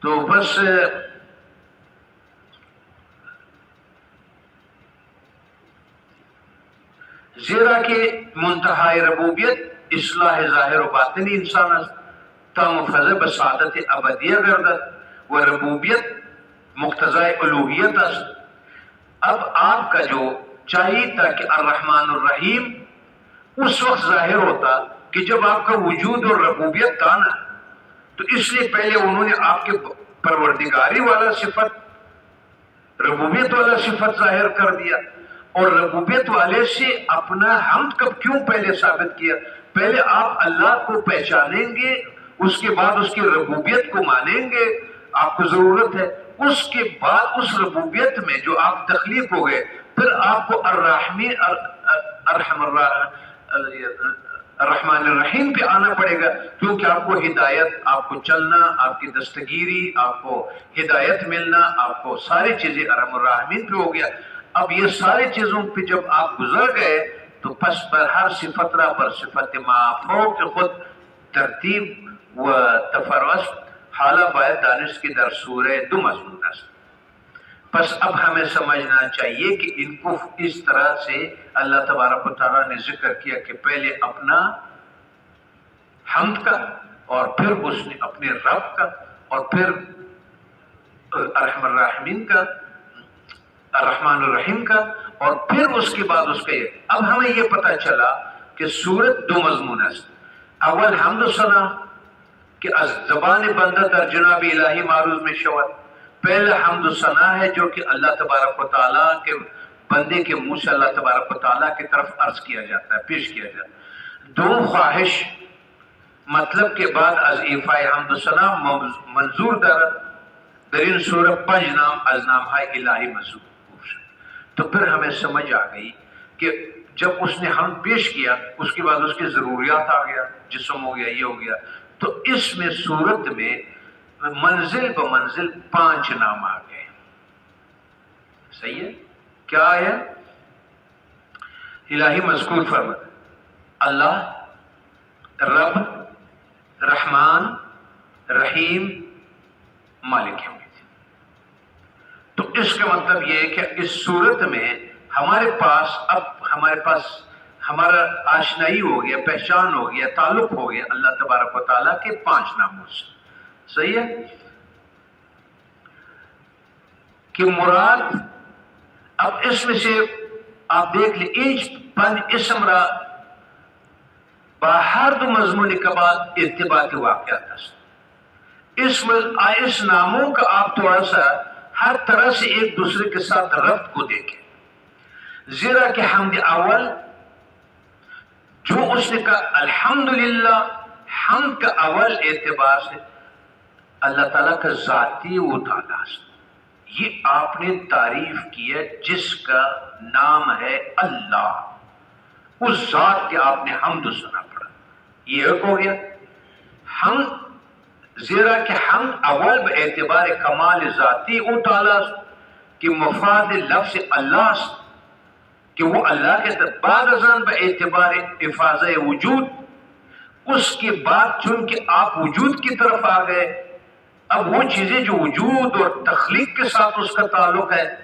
تو بس زیرا کے منتہائی ربوبیت، اصلاح ظاہر و باطنی انسان است۔ تم فض بسعادت ابدیہ گردت و ربوبیت مقتضائے الوحیت است۔ اب آپ کا جو چاہیے تھا کہ الرحمن الرحیم، اس وقت ظاہر ہوتا کہ جب آپ کا وجود اور ربوبیت تھا نا تو اس لیے پہلے انہوں نے آپ کے پروردگاری والا صفت، ربوبیت والا صفت ظاہر کر دیا اور ربوبیت والے سے اپنا حمد کب کیوں پہلے ثابت کیا؟ پہلے آپ اللہ کو پہچانیں گے، اس کے بعد اس کی ربوبیت کو مانیں گے، آپ کو ضرورت ہے۔ اس کے بعد اس ربوبیت میں جو آپ تخلیق ہو گئے، پھر آپ کو الرحمی ارحم الرحمن الرحیم پہ آنا پڑے گا، کیونکہ آپ کو ہدایت، آپ کو چلنا، آپ کی دستگیری، آپ کو ہدایت ملنا، آپ کو ساری چیزیں ارحم الرحمین پہ ہو گیا۔ اب یہ ساری چیزوں پہ جب آپ گزر گئے، تو پس پر ہر صفترہ پر صفت معافوں کے خود ترتیب و تفرس حالہ باید دانش کی در سورہ دو مضمون است پس اب ہمیں سمجھنا چاہیے کہ ان کو اس طرح سے اللہ تبارک و تعالیٰ نے ذکر کیا کہ پہلے اپنا حمد کا اور پھر اس نے اپنے رب کا اور پھر الرحم الرحمین کا، الرحمن الرحیم کا اور پھر اس کے بعد اس کا یہ۔ اب ہمیں یہ پتہ چلا کہ سورت دو مضمون ہے۔ اول حمد و ثنا، کہ از زبان بندہ در جناب الہی معروض میں شوت پہلا حمد و ثنا ہے جو کہ اللہ تبارک و تعالیٰ کے بندے کے منہ سے اللہ تبارک و تعالیٰ کی طرف عرض کیا جاتا ہے، پیش کیا جاتا ہے۔ دو خواہش مطلب کے بعد از حمد و ثنا منظور در درین سورت پنج نام، از نام ہے الہی منظور تو پھر ہمیں سمجھ آ گئی کہ جب اس نے ہم پیش کیا، اس کے بعد اس کی ضروریات آ گیا، جسم ہو گیا، یہ ہو گیا۔ تو اس میں صورت میں منزل ب منزل پانچ نام آ گئے صحیح ہے؟ کیا ہے الہی مذکور فرم اللہ، رب، رحمان، رحیم، مالک تو اس کا مطلب یہ ہے کہ اس صورت میں ہمارے پاس اب ہمارے پاس ہمارا آشنائی ہو گیا، پہچان ہو گیا، تعلق ہو گیا اللہ تبارک و تعالیٰ کے پانچ ناموں سے۔ صحیح ہے؟ کہ مراد اب اس میں سے آپ دیکھ لیں ایج پن اسم را باہر دو مضمون کے بعد اتباع کے واقعات اس اس ناموں کا آپ تھوڑا سا ہر طرح سے ایک دوسرے کے ساتھ ربط کو دیکھیں۔ زیرا کہ حمد اول، جو اس نے کہا، الحمدللہ، حمد کا اول اعتبار سے۔ اللہ تعالیٰ کا ذاتی و تعالیٰ یہ آپ نے تعریف کی ہے جس کا نام ہے اللہ۔ اس ذات کے آپ نے حمد سنا پڑا یہ ایک ہو گیا۔ ہم زیرا کہ ہم اول اعتبار کمال ذاتی او تعالیٰ کہ مفاد لفظ اللہ کہ وہ اللہ کے بعد ازان ب اعتبار افاظ وجود۔ اس کے بعد چون کہ آپ وجود کی طرف آ گئے اب وہ چیزیں جو وجود اور تخلیق کے ساتھ اس کا تعلق ہے،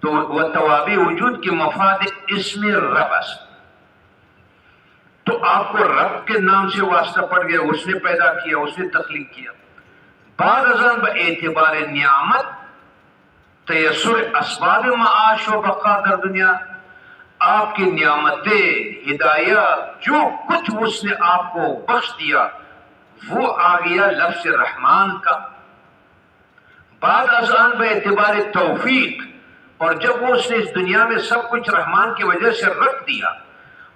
تو وہ توابی وجود کی مفاد اس میں ربس۔ تو آپ کو رب کے نام سے واسطہ پڑ گیا، اس نے پیدا کیا، اس نے تخلیق کیا۔ بعد ازاں با اعتبار نعمت، تیسر اسباب معاش و بقا در دنیا۔ آپ کی نعمتیں ہدایت جو کچھ اس نے آپ کو بخش دیا وہ آ گیا لفظ رحمان کا۔ بعد ازان با اعتبار توفیق، اور جب وہ اس نے اس دنیا میں سب کچھ رحمان کی وجہ سے رکھ دیا،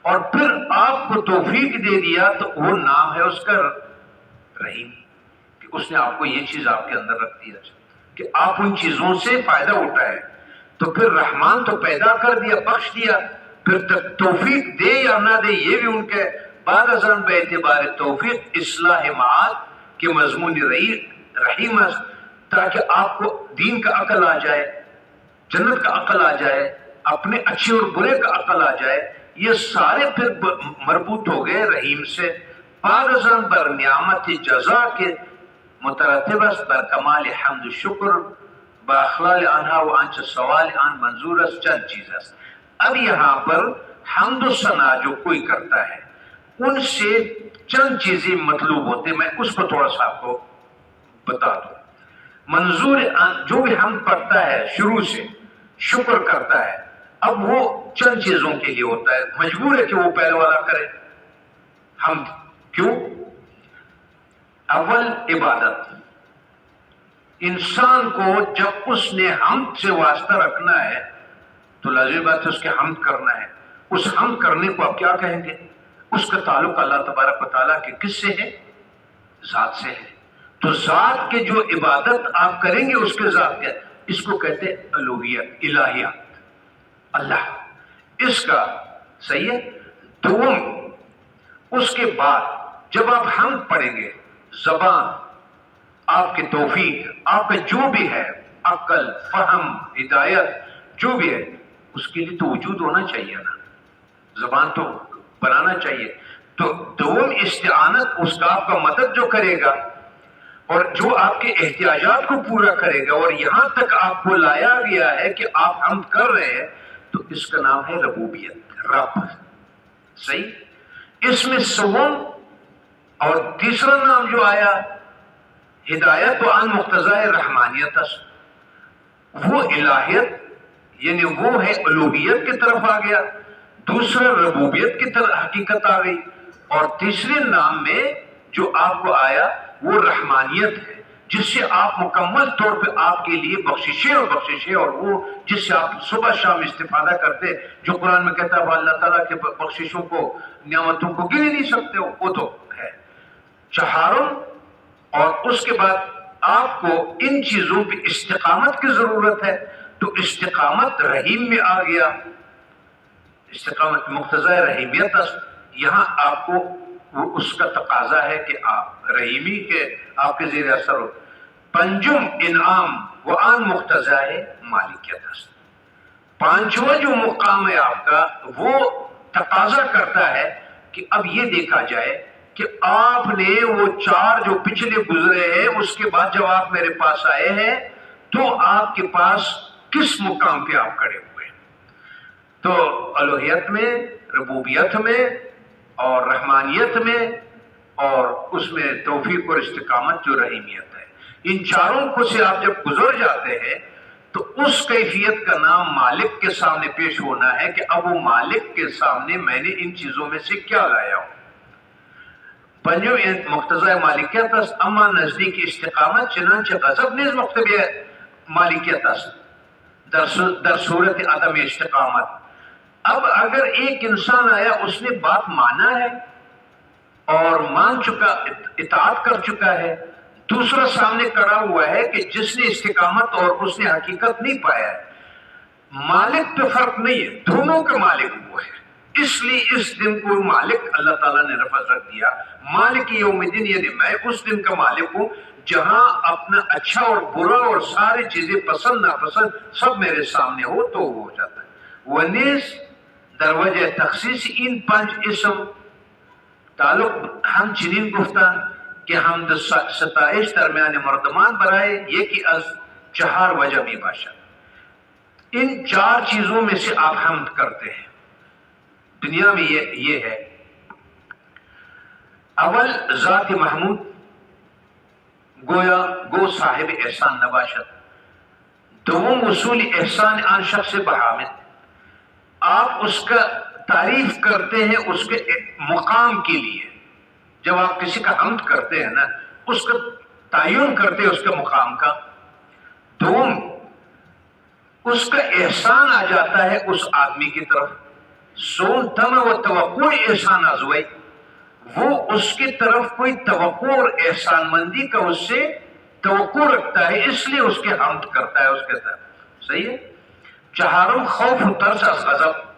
اور پھر آپ کو توفیق دے دیا، تو وہ نام ہے اس کا رحیم، کہ اس نے آپ کو یہ چیز آپ کے اندر رکھ دیا۔ کہ آپ ان چیزوں سے فائدہ اٹھائے۔ تو پھر رحمان تو پیدا کر دیا، بخش دیا، پھر توفیق دے یا نہ دے، یہ بھی ان کے بعد ازم بے اعتبار توفیق، اصلاح معاد کے مضمون رہی رحیم تاکہ آپ کو دین کا عقل آ جائے، جنت کا عقل آ جائے، اپنے اچھے اور برے کا عقل آ جائے، یہ سارے پھر مربوط ہو گئے رحیم سے۔ پارزن بر نعمت جزا کے مترتب است، بر کمال حمد و شکر، با اخلال آنها و آنچه سوال آن منظور است، چند چیز است۔ اب یہاں پر حمد و ثنا جو کوئی کرتا ہے ان سے چند چیزیں مطلوب ہوتے میں اس کو تھوڑا سا آپ کو بتا دوں۔ منظور جو بھی ہم پڑھتا ہے شروع سے، شکر کرتا ہے، اب وہ چند چیزوں کے لیے ہوتا ہے۔ مجبور ہے کہ وہ پہلے والا کرے۔ ہم کیوں؟ اول عبادت۔ انسان کو جب اس نے ہم سے واسطہ رکھنا ہے، تو لازمی بات ہے اس کے حمد کرنا ہے۔ اس حمد کرنے کو آپ کیا کہیں گے؟ اس کا تعلق اللہ تبارک و تعالیٰ کے کس سے ہے؟ ذات سے ہے۔ تو ذات کے جو عبادت آپ کریں گے، اس کے ذات کے اس کو کہتے الوحیت الہیات اللہ۔ اس کا صحیح ہے؟ دوم اس کے بعد جب آپ ہم پڑھیں گے، زبان، آپ کے توفیق، آپ کا جو بھی ہے، عقل، فہم، ہدایت، جو بھی ہے، اس کے لیے تو وجود ہونا چاہیے نا۔ زبان تو بنانا چاہیے۔ تو دوم استعانت اس کا آپ کا مدد جو کرے گا اور جو آپ کے احتیاجات کو پورا کرے گا، اور یہاں تک آپ کو لایا گیا ہے کہ آپ ہم کر رہے ہیں، تو اس کا نام ہے ربوبیت، رب۔ صحیح؟ اس میں سوم اور تیسرا نام جو آیا، ہدایت و ان مختص رحمانیت وہ الہیت یعنی وہ ہے الوحیت کی طرف آ گیا۔ دوسرا ربوبیت کی طرف حقیقت آ گئی اور تیسرے نام میں جو آپ کو آیا وہ رحمانیت ہے، جس سے آپ مکمل طور پہ آپ کے لیے بخششیں اور بخششیں اور وہ جس سے آپ صبح شام استفادہ کرتے، جو قرآن میں کہتا ہے اللہ تعالیٰ کے بخششوں کو، نعمتوں کو گر نہیں سکتے ہو، وہ تو ہے۔ چہاروں اور اس کے بعد آپ کو ان چیزوں پہ استقامت کی ضرورت ہے۔ تو استقامت رحیم میں آ گیا۔ استقامت مختص رحیمیت یہاں آپ کو وہ اس کا تقاضا ہے کہ آپ رحیمی کے، آپ کے زیر اثر ہو۔ پنجم انعام، وہ آن مختصۂ مالکیت پانچواں جو مقام ہے آپ کا، وہ تقاضا کرتا ہے کہ اب یہ دیکھا جائے کہ آپ نے وہ چار جو پچھلے گزرے ہیں، اس کے بعد جب آپ میرے پاس آئے ہیں، تو آپ کے پاس کس مقام پہ آپ کھڑے ہوئے تو الوحیت میں، ربوبیت میں اور رحمانیت میں اور اس میں توفیق اور استقامت جو رحیمیت ہے۔ ان چاروں کو سے آپ جب گزر جاتے ہیں، تو اس کیفیت کا نام مالک کے سامنے پیش ہونا ہے کہ اب وہ مالک کے سامنے میں نے ان چیزوں میں سے کیا لایا ہوں۔ پنجو مختص مالکیت اما نزدیک استقامت، چنانچہ غضب نیز مختب مالکیت در صورت عدم استقامت۔ اب اگر ایک انسان آیا، اس نے بات مانا ہے اور مان چکا، اطاعت کر چکا ہے، دوسرا سامنے کڑا ہوا ہے کہ جس نے استقامت اور اس نے حقیقت نہیں پایا ہے۔ مالک پہ فرق نہیں ہے، دونوں کا مالک وہ ہے۔ اس لیے اس دن کو مالک اللہ تعالیٰ نے رفظ رکھ دیا۔ مالک یوم دن یعنی میں اس دن کا مالک ہوں، جہاں اپنا اچھا اور برا اور ساری چیزیں پسند، ناپسند سب میرے سامنے ہو تو ہو جاتا ہے۔ ونیس در تخصیص این پنج اسم تعلق ہم چنین گفتن کہ ہم ستائش درمیان مردمان برائے یہ کہ از چہار وجہ بھی باشا ان چار چیزوں میں سے آپ حمد کرتے ہیں دنیا میں یہ یہ ہے. اول ذات محمود گویا گو صاحب احسان نباشت دوم اصول احسان آن شخص بحامد. آپ اس کا تعریف کرتے ہیں اس کے مقام کے لیے۔ جب آپ کسی کا حمد کرتے ہیں نا، اس کا تعین کرتے ہیں اس کے مقام کا۔ دوم، اس کا احسان آ جاتا ہے اس آدمی کی طرف۔ سون تم و توقع احسان آزوائی وہ اس کی طرف کوئی توقع اور احسان مندی کا اس سے توقع رکھتا ہے، اس لیے اس کے حمد کرتا ہے، اس کے طرف صحیح ہے؟ چہارم خوف ترس غضب۔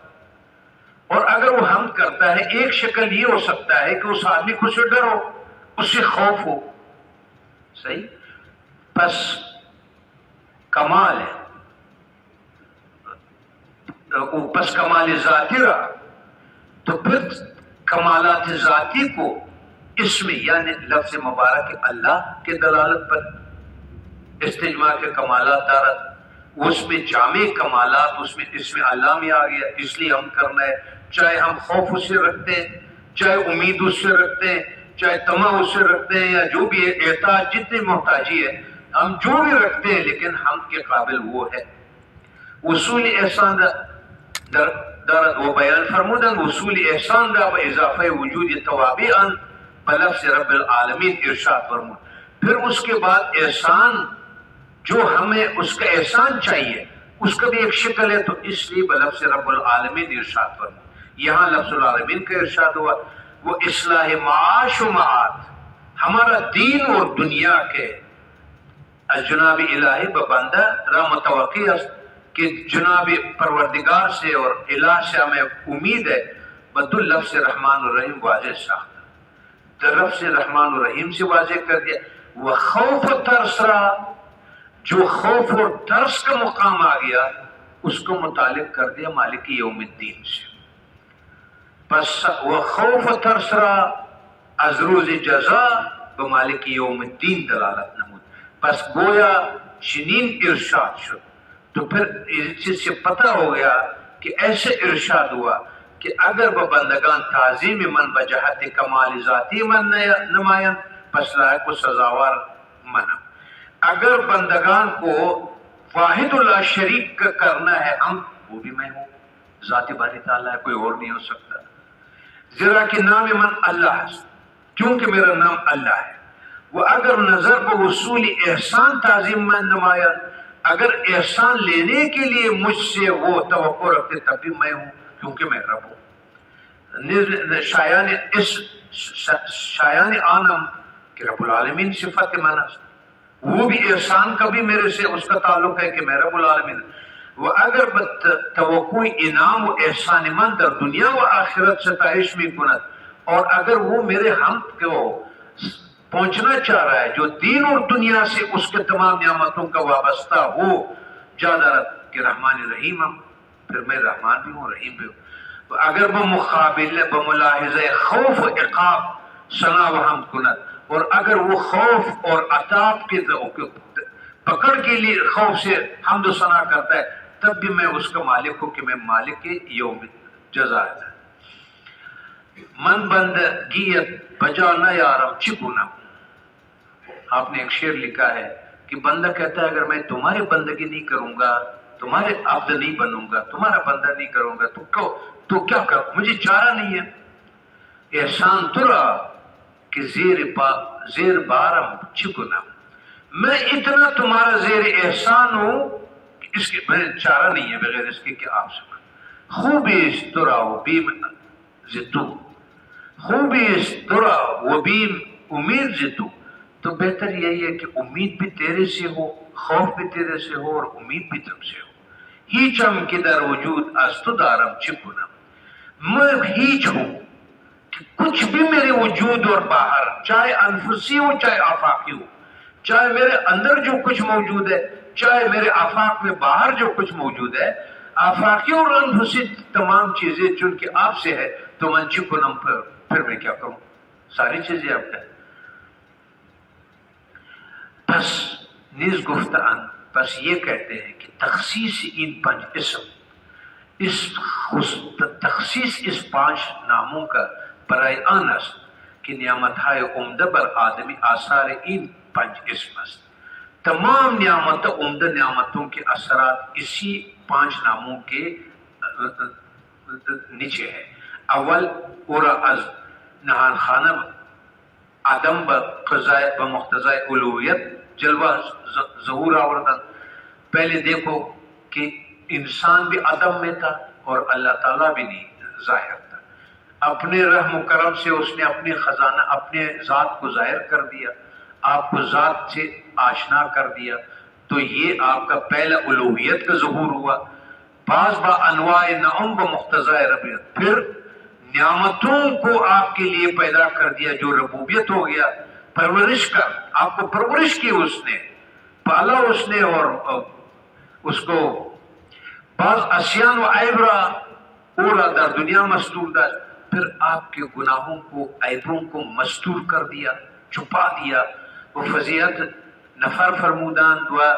اور اگر وہ حمد کرتا ہے، ایک شکل یہ ہو سکتا ہے کہ اس آدمی کو سے ڈر ہو اس سے خوف ہو۔ صحیح؟ بس کمال ہے۔ بس کمال ذاتی رہا۔ تو پھر کمالات ذاتی کو اس میں یعنی لفظ مبارک اللہ کے دلالت پر استجماع کے کمالات دارت۔ اس میں جامع کمالات، اس میں اس میں اللہ میں آ گیا، اس لیے ہم کرنا ہے۔ چاہے ہم خوف اس سے رکھتے ہیں، چاہے امید اس سے رکھتے ہیں، چاہے تما اس سے رکھتے ہیں، یا جو بھی ہے احتاج جتنی محتاجی ہے ہم جو بھی رکھتے ہیں، لیکن ہم کے قابل وہ ہے۔ اصول احسان در در وہ بیان فرمودن اصول احسان دا و اضافہ وجود توابعا بلفظ رب العالمین ارشاد فرمود۔ پھر اس کے بعد احسان جو ہمیں اس کا احسان چاہیے، اس کا بھی ایک شکل ہے، تو اس لیے بلفظ رب العالمین ارشاد فرمود یہاں لفظ العالمین کا ارشاد ہوا۔ وہ اصلاح معاش و معاد، ہمارا دین اور دنیا کے۔ جناب الہی ببندہ را متوقع کہ جناب پروردگار سے اور الہ سے ہمیں امید ہے۔ بد اللفظ رحمان الرحیم واضح ساختہ درف رحمان الرحیم سے واضح کر دیا۔ وہ خوف ترس رہا جو خوف اور ترس کا مقام آ گیا، اس کو متعلق کر دیا مالک یوم الدین سے۔ پس وہ خوف و ترس رہا، از روز جزا یوم الدین دلالت نمود۔ پس گویا شنین ارشاد شد۔ تو پھر اس چیز سے پتہ ہو گیا کہ ایسے ارشاد ہوا کہ اگر وہ بندگان تعظیم من بجہت کمال ذاتی من نمائن پس لائق و سزاوار من اگر بندگان کو واحد اللہ شریک کرنا ہے، ہم وہ بھی میں ہوں۔ ذاتی باری تعالیٰ ہے، کوئی اور نہیں ہو سکتا۔ ذرا کہ نام من اللہ کیونکہ میرا نام اللہ ہے۔ وہ اگر نظر کو وصول احسان تعظیم میں نمایاں اگر احسان لینے کے لیے مجھ سے وہ توقع رکھتے، تب بھی میں ہوں، کیونکہ میں رب ہوں۔ شایان اس شایان آنم کہ رب العالمین صفت مانا وہ بھی احسان کا بھی میرے سے اس کا تعلق ہے کہ میں رب العالمین وہ اگر توقع، انعام و احسان من در دنیا و آخرت سے تعیش میں کنت اور اگر وہ میرے ہم کو پہنچنا چاہ رہا ہے، جو دین اور دنیا سے اس کے تمام نعمتوں کا وابستہ ہو زیادہ کہ رحمان رحیم ہم، پھر میں رحمان بھی ہوں، رحیم بھی ہوں۔ اگر وہ مقابل بملاحظ خوف و عقاب سنا و ہم کنت اور اگر وہ خوف اور عطاب کے پکڑ کے لیے خوف سے حمد و ثنا کرتا ہے تب بھی میں اس کا مالک ہوں کہ میں مالک کے یوم جزا ہے۔ من بند گیت بجا نہ یارم چکو نہ۔ آپ نے ایک شعر لکھا ہے کہ بندہ کہتا ہے اگر میں تمہاری بندگی نہیں کروں گا تمہارے عبد نہیں بنوں گا تمہارا بندہ نہیں کروں گا تو تو, تو کیا کروں؟ مجھے چارہ نہیں ہے۔ احسان ترا کہ زیر با زیر بارم چکنا میں اتنا تمہارا زیر احسان ہوں اس کے میں چارہ نہیں ہے، بغیر اس کے کہ آپ سکھ خوب اس ترا و بیم زتو۔ خوب اس ترا و بیم امید زتو۔ تو بہتر یہی ہے کہ امید بھی تیرے سے ہو، خوف بھی تیرے سے ہو اور امید بھی تم سے ہو۔ ہی چم کے در وجود استدارم چپنا میں ہیچ ہوں۔ کچھ بھی میرے وجود اور باہر، چاہے انفسی ہو، چاہے آفاقی ہو، چاہے میرے اندر جو کچھ موجود ہے، چاہے میرے آفاق میں باہر جو کچھ موجود ہے، آفاقی اور انفسی تمام چیزیں چن کے آپ سے ہے، تو من چپنم پر پھر میں کیا کروں؟ ساری چیزیں آپ ہیں۔ پس نیز گفتان پس یہ کہتے ہیں کہ تخصیص ان پنج اسم اس تخصیص اس پانچ ناموں کا برائے آنس کی نعمت ہے عمدہ بر آدمی آثار ان پنج اسم است۔ تمام نعمت عمدہ نعمتوں کے اثرات اسی پانچ ناموں کے، نیچے ہے اول، اورا از نہان خانہ آدم بقضائے بمقتضائے علویت جلوہ ظہور آوردن۔ پہلے دیکھو کہ انسان بھی عدم میں تھا اور اللہ تعالیٰ بھی نہیں، ظاہر۔ اپنے رحم و کرم سے اس نے اپنے خزانہ، اپنے ذات کو ظاہر کر دیا، آپ کو ذات سے آشنا کر دیا۔ تو یہ آپ کا پہلا الوحیت کا ظہور ہوا۔ بعض با انواع نعم و ربیت پھر نعمتوں کو آپ کے لیے پیدا کر دیا، جو ربوبیت ہو گیا، پرورش کا۔ آپ کو پرورش کی اس نے، پالا اس نے اور اس کو بعض اسیان و عیبرا اولا در دنیا مستور دا۔ پھر آپ کے گناہوں کو، عیبوں کو مستور کر دیا، چھپا دیا۔ وہ فضیت نفر فرمودان دعا۔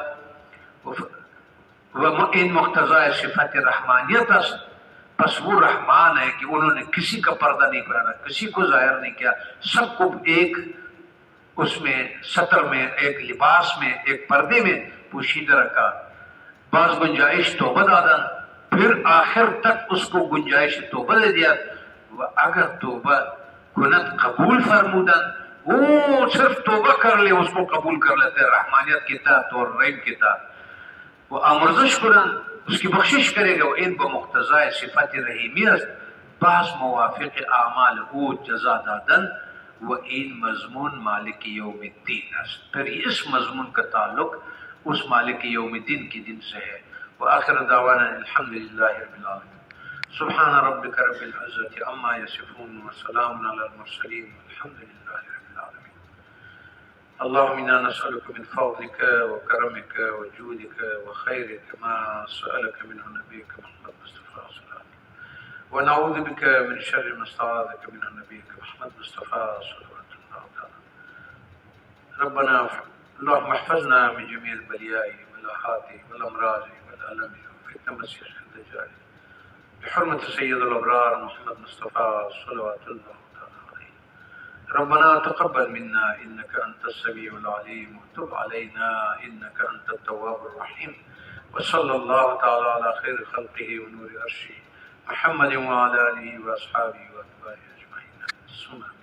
وہ ان مقتضاء صفت رحمانیت است۔ پس وہ رحمان ہے کہ انہوں نے کسی کا پردہ نہیں کرانا کسی کو ظاہر نہیں کیا۔ سب کو ایک اس میں، سطر میں، ایک لباس میں، ایک پردے میں پوشیدہ رکھا بعض گنجائش توبہ دادن پھر آخر تک اس کو گنجائش توبہ دے دیا۔ وہ اگر توبہ کنت قبول فرمودن وہ صرف توبہ کر لے، اس کو قبول کر لیتے رحمانیت کے تحت اور رحم کے تحت۔ وہ امرزش کرن اس کی بخشش کرے گا، وہ ان کو مقتضاء صفت رحیمیت بعض موافق اعمال او جزا دادن، وہ این مضمون مالک یوم الدین است۔ پھر اس مضمون کا تعلق اس مالک یوم الدین کی دن سے ہے۔ وآخر دعوانا الحمد لله رب العالمين سبحان ربك رب العزة عما يصفون وسلام على المرسلين والحمد لله رب العالمين. اللهم إنا نسألك من فضلك وكرمك وجودك وخيرك ما سألك منه نبيك محمد مصطفى صلى الله عليه ونعوذ بك من شر ما استعاذك منه نبيك محمد مصطفى صلوات الله تعالى ربنا اللهم احفظنا من جميع البلياء والآحات والأمراض والألم وفتنة مسيح الدجال. بحرمة سيد الأبرار محمد مصطفى صلوات الله عليه. ربنا تقبل منا إنك أنت السميع العليم. وتب علينا إنك أنت التواب الرحيم. وصلى الله تعالى على خير خلقه ونور عرشه. محمد وعلى آله وأصحابه وأتباعه أجمعين. ثم